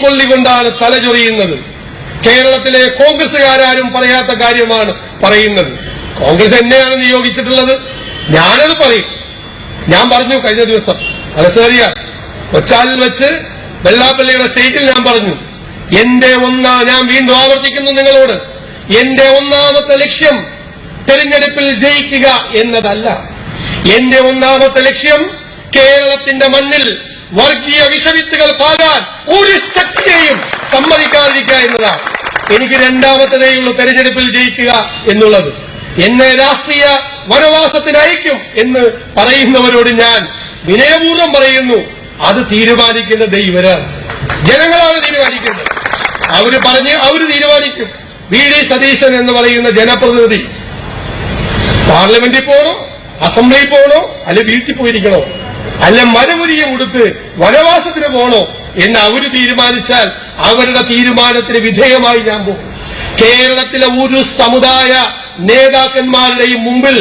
തീക്കൊള്ളികൊണ്ടാണ് തലചൊറിയുന്നത് കേരളത്തിലെ കോൺഗ്രസുകാരും പറയാത്ത കാര്യമാണ് പറയുന്നത്. കോൺഗ്രസ് എന്നെയാണ് നിയോഗിച്ചിട്ടുള്ളത്. ഞാനത് പറയും. ഞാൻ പറഞ്ഞു കഴിഞ്ഞ ദിവസം. അലസേറിയ കൊച്ചാലിൽ വെച്ച് വെള്ളാപ്പള്ളിയുടെ സ്റ്റേറ്റിൽ ഞാൻ പറഞ്ഞു എന്റെ ഒന്നാ ഞാൻ വീണ്ടും ആവർത്തിക്കുന്നു നിങ്ങളോട്. എന്റെ ഒന്നാമത്തെ ലക്ഷ്യം തെരഞ്ഞെടുപ്പിൽ ജയിക്കുക എന്നതല്ല. എന്റെ ഒന്നാമത്തെ ലക്ഷ്യം കേരളത്തിന്റെ മണ്ണിൽ വർഗീയ വിഷവിത്തുകൾ പാകാൻ ഒരു ശക്തിയെയും സമ്മതിക്കാതിരിക്കുക എന്നതാണ്. എനിക്ക് രണ്ടാമത്തതേയുള്ളൂ തെരഞ്ഞെടുപ്പിൽ ജയിക്കുക എന്നുള്ളത്. എന്നെ രാഷ്ട്രീയ വനവാസത്തിന് അയക്കും എന്ന് പറയുന്നവരോട് ഞാൻ വിനയപൂർവം പറയുന്നു. അത് തീരുമാനിക്കുന്ന ഇവരാണ് ജനങ്ങളാണ് തീരുമാനിക്കുന്നത്. അവർ പറഞ്ഞ് അവർ തീരുമാനിക്കും. വി ഡി സതീശൻ എന്ന് പറയുന്ന ജനപ്രതിനിധി. പാർലമെന്റിൽ പോകണോ അസംബ്ലിയിൽ പോകണോ അല്ലെ വീട്ടിൽ പോയിരിക്കണോ? അല്ല മരമുരിയെ ഉടുത്ത് വനവാസത്തിന് പോണോ എന്ന് അവർ തീരുമാനിച്ചാൽ അവരുടെ തീരുമാനത്തിന് വിധേയമായി ഞാൻ പോകും. കേരളത്തിലെ ഒരു സമുദായ നേതാക്കന്മാരുടെയും മുമ്പിൽ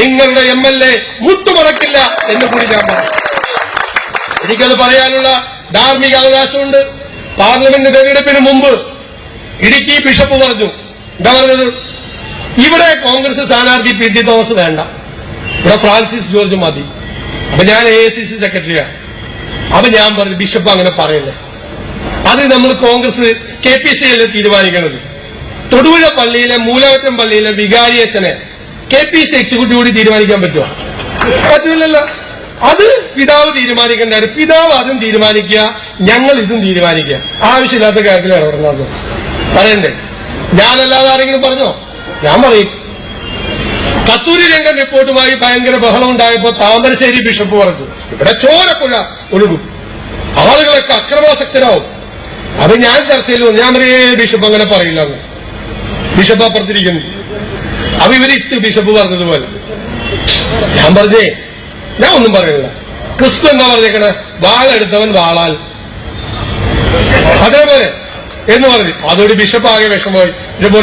നിങ്ങളുടെ എം എൽ എ മുട്ടുമടക്കില്ല എന്ന് കൂടി ഞാൻ പറയും. എനിക്കത് പറയാനുള്ള ധാർമ്മിക അവകാശമുണ്ട്. പാർലമെന്റ് തെരഞ്ഞെടുപ്പിന് മുമ്പ് ഇടുക്കി ബിഷപ്പ് പറഞ്ഞു എന്താ പറഞ്ഞത്? ഇവിടെ കോൺഗ്രസ് സ്ഥാനാർത്ഥി പി ടി തോമസ് വേണ്ട. ഇവിടെ ഫ്രാൻസിസ് ജോർജ് മതി. അപ്പൊ ഞാൻ എ സി സി സെക്രട്ടറിയാണ് അപ്പൊ ഞാൻ പറഞ്ഞു ബിഷപ്പ് അങ്ങനെ പറയല്ലേ. അത് നമ്മൾ കോൺഗ്രസ് കെ പി സി അല്ലേ തീരുമാനിക്കുന്നത് തൊടുപുഴ പള്ളിയിലെ മൂലവറ്റം പള്ളിയിലെ വികാരി അച്ഛനെ കെ പി സി എക്സിക്യൂട്ടീവ് കൂടി തീരുമാനിക്കാൻ പറ്റുമോ പറ്റൂലല്ലോ. അത് പിതാവ് തീരുമാനിക്കേണ്ട പിതാവ് അതും തീരുമാനിക്കുക ഞങ്ങൾ ഇതും തീരുമാനിക്കുക. ആവശ്യമില്ലാത്ത കാര്യത്തിലാണ് ഇടപെടുന്നത് പറയണ്ടേ? ഞാനല്ലാതെ ആരെങ്കിലും പറഞ്ഞോ? ഞാൻ പറയും. കസ്തൂരി രംഗൻ റിപ്പോർട്ടുമായി ഭയങ്കര ബഹളം ഉണ്ടായപ്പോ താമരശ്ശേരി ബിഷപ്പ് പറഞ്ഞു ഇവിടെ ചോരപ്പുഴ ഒഴുകും. ആളുകളൊക്കെ അക്രമാസക്തരാവും. അത് ഞാൻ ചർച്ചയിൽ വന്നു. ഞാൻ പറയേ ബിഷപ്പ് അങ്ങനെ പറയില്ല ബിഷപ്പ് അപ്പുറത്തിരിക്കുന്നു. അപ്പൊ ഇവർ ബിഷപ്പ് പറഞ്ഞതുപോലെ. ഞാൻ പറഞ്ഞേ ഞാൻ ഒന്നും പറയുന്നില്ല ക്രിസ്തു എന്താ പറഞ്ഞേക്കണേ? വാളെടുത്തവൻ വാളാൽ. അതേപോലെ എന്ന് പറഞ്ഞു. അതോട് ബിഷപ്പ് ആകെ വിഷമമായി.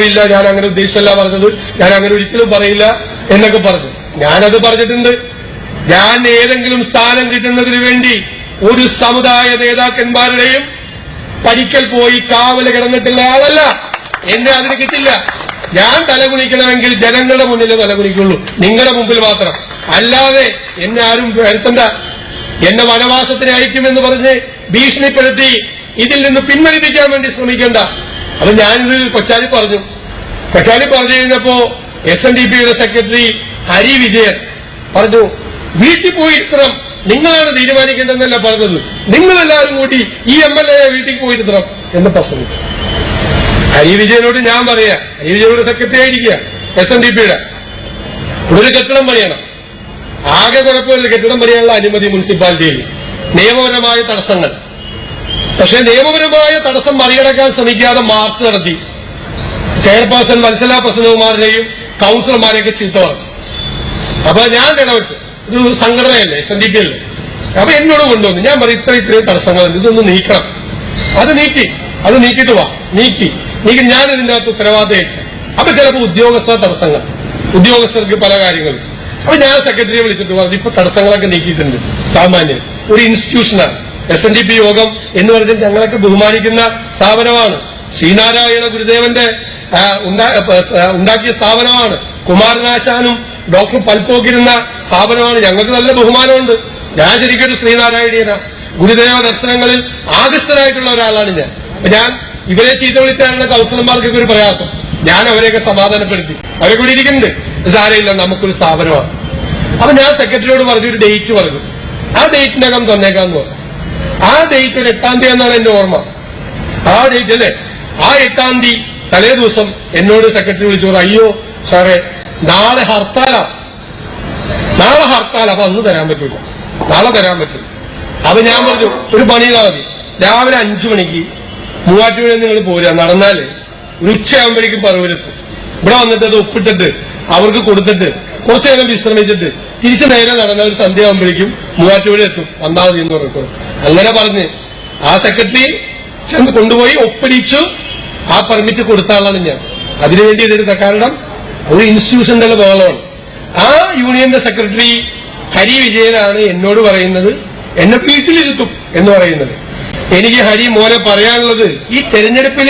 ഇല്ല ഞാൻ അങ്ങനെ ഉദ്ദേശിച്ചല്ല പറഞ്ഞത്. ഞാൻ അങ്ങനെ ഒരിക്കലും പറയില്ല എന്നൊക്കെ പറഞ്ഞു. ഞാനത് പറഞ്ഞിട്ടുണ്ട്. ഞാൻ ഏതെങ്കിലും സ്ഥാനം കിട്ടുന്നതിന് വേണ്ടി ഒരു സമുദായ നേതാക്കന്മാരുടെയും പഠിക്കൽ പോയി കാവൽ കിടന്നിട്ടില്ല ആളല്ല. എന്നെ അതിന് കിട്ടില്ല. ഞാൻ തലകുണിക്കണമെങ്കിൽ ജനങ്ങളുടെ മുന്നിൽ തലകുണിക്കുള്ളൂ നിങ്ങളുടെ മുമ്പിൽ മാത്രം. അല്ലാതെ എന്നെ ആരും വരുത്തണ്ട. എന്നെ വനവാസത്തിന് അയക്കുമെന്ന് പറഞ്ഞ് ഭീഷണിപ്പെടുത്തി ഇതിൽ നിന്ന് പിൻവലിപ്പിക്കാൻ വേണ്ടി ശ്രമിക്കണ്ട. അപ്പൊ ഞാനിത് കൊച്ചാലി പറഞ്ഞു. കൊച്ചാലി പറഞ്ഞു കഴിഞ്ഞപ്പോ എസ് എൻ ഡി പിയുടെ സെക്രട്ടറി ഹരി വിജയൻ പറഞ്ഞു വീട്ടിൽ പോയി ഇത്രം. നിങ്ങളാണ് തീരുമാനിക്കേണ്ടതെന്നല്ല പറഞ്ഞത്? നിങ്ങളെല്ലാവരും കൂടി ഈ എം എൽ എ വീട്ടിൽ പോയിരുത്തണം എന്ന് പ്രസംഗിച്ചു. ഹരി വിജയനോട് ഞാൻ പറയാ ഹരി വിജയനോട് സെക്രട്ടറി ആയിരിക്കുക എസ് എൻ ഡി പിയുടെ ഒരു കെട്ടിടം പണിയണം. ആകെ കുഴപ്പമില്ല കെട്ടിടം പണിയാനുള്ള അനുമതി മുനിസിപ്പാലിറ്റിയിൽ. നിയമപരമായ തടസ്സങ്ങൾ. പക്ഷേ നിയമപരമായ തടസ്സം മറികടക്കാൻ ശ്രമിക്കാതെ മാർച്ച് നടത്തി. ചെയർപേഴ്സൺ വത്സല പ്രസന്നകുമാറിനെയും കൗൺസിലർമാരെയൊക്കെ ചീത്ത പറഞ്ഞു. അപ്പൊ ഞാൻ ഇടപെട്ട് ഒരു സംഘടനയല്ലേ എസ് എൻ ഡി പി അല്ലേ? അപ്പൊ എന്നോട് കൊണ്ടുവന്നു. ഞാൻ പറയും ഇത്ര ഇത്രയും തടസ്സങ്ങളുണ്ട് ഇതൊന്ന് നീക്കണം. അത് നീക്കി അത് നീക്കിയിട്ട് വാ. നീക്കി. നീക്കി ഞാൻ ഇതിന്റെ അകത്ത് ഉത്തരവാദിത്തം അപ്പൊ ചിലപ്പോ ഉദ്യോഗസ്ഥ തടസ്സങ്ങൾ ഉദ്യോഗസ്ഥർക്ക് പല കാര്യങ്ങളും. അപ്പൊ ഞാൻ സെക്രട്ടറിയെ വിളിച്ചിട്ട് പറഞ്ഞു ഇപ്പൊ തടസ്സങ്ങളൊക്കെ നീക്കിയിട്ടുണ്ട് സാമാന്യം. ഒരു ഇൻസ്റ്റിറ്റ്യൂഷനാണ് എസ് എൻ ഡി പി യോഗം എന്ന് പറഞ്ഞാൽ ഞങ്ങളൊക്കെ ബഹുമാനിക്കുന്ന സ്ഥാപനമാണ്. ശ്രീനാരായണ ഗുരുദേവന്റെ ഉണ്ടാക്കിയ സ്ഥാപനമാണ്. കുമാരനാശാനും ഡോക്ടർ പൽപോക്കിരുന്ന സ്ഥാപനമാണ്. ഞങ്ങൾക്ക് നല്ല ബഹുമാനമുണ്ട്. ഞാൻ ശരിക്കും ഒരു ശ്രീനാരായണീയന. ഗുരുദേവ ദർശനങ്ങളിൽ ആകൃഷ്ടനായിട്ടുള്ള ഒരാളാണ് ഞാൻ. അപ്പൊ ഞാൻ ഇവരെ ചീത്ത വിളിക്കാനുള്ള കൗൺസിലർമാർക്കൊക്കെ ഒരു പ്രയാസം. ഞാൻ അവരെയൊക്കെ സമാധാനപ്പെടുത്തി. അവരെ കൂടി ഇരിക്കുന്നുണ്ട്. സാരയില്ല നമുക്കൊരു സ്ഥാപനമാണ്. അപ്പൊ ഞാൻ സെക്രട്ടറിയോട് പറഞ്ഞൊരു ഡേറ്റ് പറഞ്ഞു. ആ ഡേറ്റിനകം തന്നേക്കാന്ന് പറഞ്ഞു. ആ ഡേറ്റിൽ എട്ടാം തീയതി എന്നാണ് എന്റെ ഓർമ്മ. ആ ഡേറ്റ് അല്ലേ ആ എട്ടാം തീയതി തലേ ദിവസം എന്നോട് സെക്രട്ടറി വിളിച്ചു പറഞ്ഞു അയ്യോ സാറേ നാളെ ഹർത്താലാ. നാളെ ഹർത്താൽ അപ്പൊ അന്ന് തരാൻ പറ്റൂല. നാളെ തരാൻ പറ്റൂ. അപ്പൊ ഞാൻ പറഞ്ഞു ഒരു പണി ചെയ്താൽ മതി. രാവിലെ അഞ്ചു മണിക്ക് മൂവാറ്റുപുഴ നിങ്ങൾ പോരുക. നടന്നാൽ ഉച്ചയാകുമ്പോഴേക്കും പറവരെത്തും. ഇവിടെ വന്നിട്ട് അത് ഒപ്പിട്ടിട്ട് അവർക്ക് കൊടുത്തിട്ട് കുറച്ചു നേരം വിശ്രമിച്ചിട്ട് തിരിച്ചു നേരെ നടന്ന ഒരു സന്ധ്യ ആകുമ്പോഴേക്കും മൂവാറ്റുപുഴ എത്തും. വന്നാൽ മതി എന്ന് പറഞ്ഞു അങ്ങനെ പറഞ്ഞ് ആ സെക്രട്ടറി ചെന്ന് കൊണ്ടുപോയി ഒപ്പിടിച്ചു. ആ പെർമിറ്റ് കൊടുത്ത ആളാണ് ഞാൻ. അതിനുവേണ്ടി ഇതെടുത്ത കാരണം ഒരു ഇൻസ്റ്റിറ്റ്യൂഷന്റെ ബഹളമാണ്. ആ യൂണിയന്റെ സെക്രട്ടറി ഹരി വിജയനാണ് എന്നോട് പറയുന്നത്. എന്നെ വീട്ടിലിരുത്തും എന്ന് പറയുന്നത്. എനിക്ക് ഹരി മോനെ പറയാനുള്ളത് ഈ തെരഞ്ഞെടുപ്പിൽ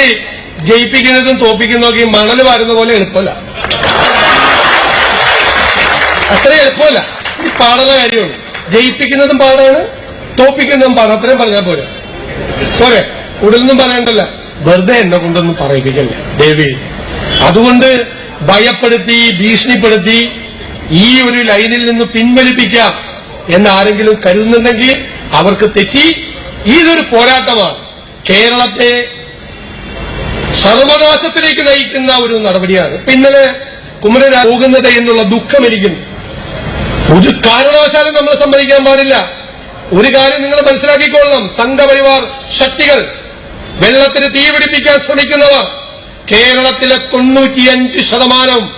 ജയിപ്പിക്കുന്നതും തോപ്പിക്കുന്നതും ഈ മണൽ വാരുന്ന പോലെ എളുപ്പമല്ല. അത്ര എളുപ്പമല്ല. ഈ പാടുന്ന കാര്യമാണ്. ജയിപ്പിക്കുന്നതും പാടാണ് തോപ്പിക്കുന്നതും പാടാണ്. അത്രയും പറഞ്ഞാൽ പോരെ. പോരെ. ഉടലൊന്നും പറയണ്ടല്ല. വെറുതെ എന്നെ കൊണ്ടൊന്നും പറയിപ്പിക്കല്ല. ദേവി അതുകൊണ്ട് ഭയപ്പെടുത്തി ഭീഷണിപ്പെടുത്തി ഈ ഒരു ലൈനിൽ നിന്ന് പിൻവലിപ്പിക്കാം എന്ന് ആരെങ്കിലും കരുതുന്നുണ്ടെങ്കിൽ അവർക്ക് തെറ്റി ഇതൊരു പോരാട്ടമാണ്. കേരളത്തെ സർവനാശത്തിലേക്ക് നയിക്കുന്ന ഒരു നടപടിയാണ്. പിന്നലെ കുമരൻ പോകുന്നത് എന്നുള്ള ദുഃഖം ഒരു കാരണവശാലും നമ്മൾ സമ്മതിക്കാൻ പാടില്ല. ഒരു കാര്യം നിങ്ങൾ മനസ്സിലാക്കിക്കൊള്ളണം. സംഘപരിവാർ ശക്തികൾ വെള്ളത്തിന് തീപിടിപ്പിക്കാൻ ശ്രമിക്കുന്നവർ കേരളത്തിലെ തൊണ്ണൂറ്റിയഞ്ച് ശതമാനം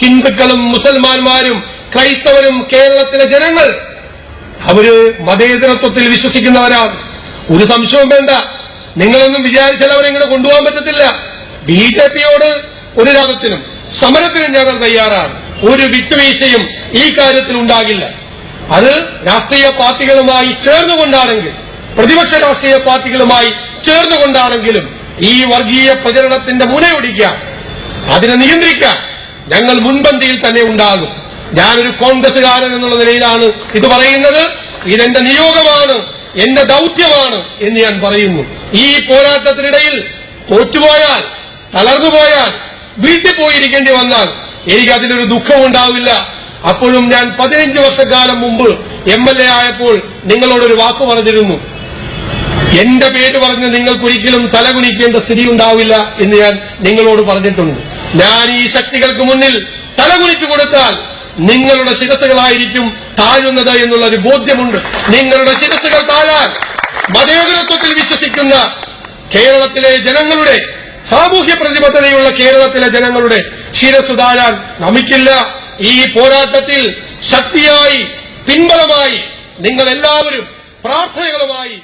ഹിന്ദുക്കളും മുസൽമാന്മാരും ക്രൈസ്തവരും കേരളത്തിലെ ജനങ്ങൾ അവർ മതേതരത്വത്തിൽ വിശ്വസിക്കുന്നവരാണ്. ഒരു സംശയവും വേണ്ട. നിങ്ങളൊന്നും വിചാരിച്ചാൽ അവരെ ഇങ്ങനെ കൊണ്ടുപോകാൻ പറ്റത്തില്ല. ബി ജെ പിയോട് ഒരു രാഗത്തിനും സമരത്തിനും ഞങ്ങൾ തയ്യാറാണ്. ഒരു വിട്ടുവീഴ്ചയും ഈ കാര്യത്തിൽ ഉണ്ടാകില്ല. അത് രാഷ്ട്രീയ പാർട്ടികളുമായി ചേർന്നുകൊണ്ടാണെങ്കിൽ പ്രതിപക്ഷ രാഷ്ട്രീയ പാർട്ടികളുമായി ചേർന്നുകൊണ്ടാണെങ്കിലും ഈ വർഗീയ പ്രചരണത്തിന്റെ മുനയൊടിക്കാം അതിനെ നിയന്ത്രിക്കാൻ ഞങ്ങൾ മുൻപന്തിയിൽ തന്നെ ഉണ്ടാകും. ഞാനൊരു കോൺഗ്രസ്സുകാരൻ എന്നുള്ള നിലയിലാണ് ഇത് പറയുന്നത്. ഇതെന്റെ നിയോഗമാണ് എന്റെ ദൗത്യമാണ് എന്ന് ഞാൻ പറയുന്നു. ഈ പോരാട്ടത്തിനിടയിൽ തോറ്റുപോയാൽ തളർന്നുപോയാൽ വീട്ടിൽ പോയിരിക്കേണ്ടി വന്നാൽ എനിക്ക് അതിലൊരു ദുഃഖം ഉണ്ടാവില്ല അപ്പോഴും ഞാൻ പതിനഞ്ച് വർഷക്കാലം മുമ്പ് എം എൽ എ ആയപ്പോൾ നിങ്ങളോടൊരു വാക്ക് പറഞ്ഞിരുന്നു. എന്റെ പേര് പറഞ്ഞ് നിങ്ങൾക്കൊരിക്കലും തലകുനിക്കേണ്ട സ്ഥിതി ഉണ്ടാവില്ല എന്ന് ഞാൻ നിങ്ങളോട് പറഞ്ഞിട്ടുണ്ട്. ഞാൻ ഈ ശക്തികൾക്ക് മുന്നിൽ തലകുനിച്ചു കൊടുത്താൽ നിങ്ങളുടെ ശിരസുകളായിരിക്കും താഴുന്നത് എന്നുള്ളൊരു ബോധ്യമുണ്ട്. നിങ്ങളുടെ ശിരസുകൾ താഴാൻ മതേതരത്വത്തിൽ വിശ്വസിക്കുന്ന കേരളത്തിലെ ജനങ്ങളുടെ സാമൂഹ്യ പ്രതിബദ്ധതയുള്ള കേരളത്തിലെ ജനങ്ങളുടെ ശിരസുതാരാൻ നമിക്കില്ല. ഈ പോരാട്ടത്തിൽ ശക്തിയായി പിൻബലമായി നിങ്ങൾ എല്ലാവരും പ്രാർത്ഥനകളുമായി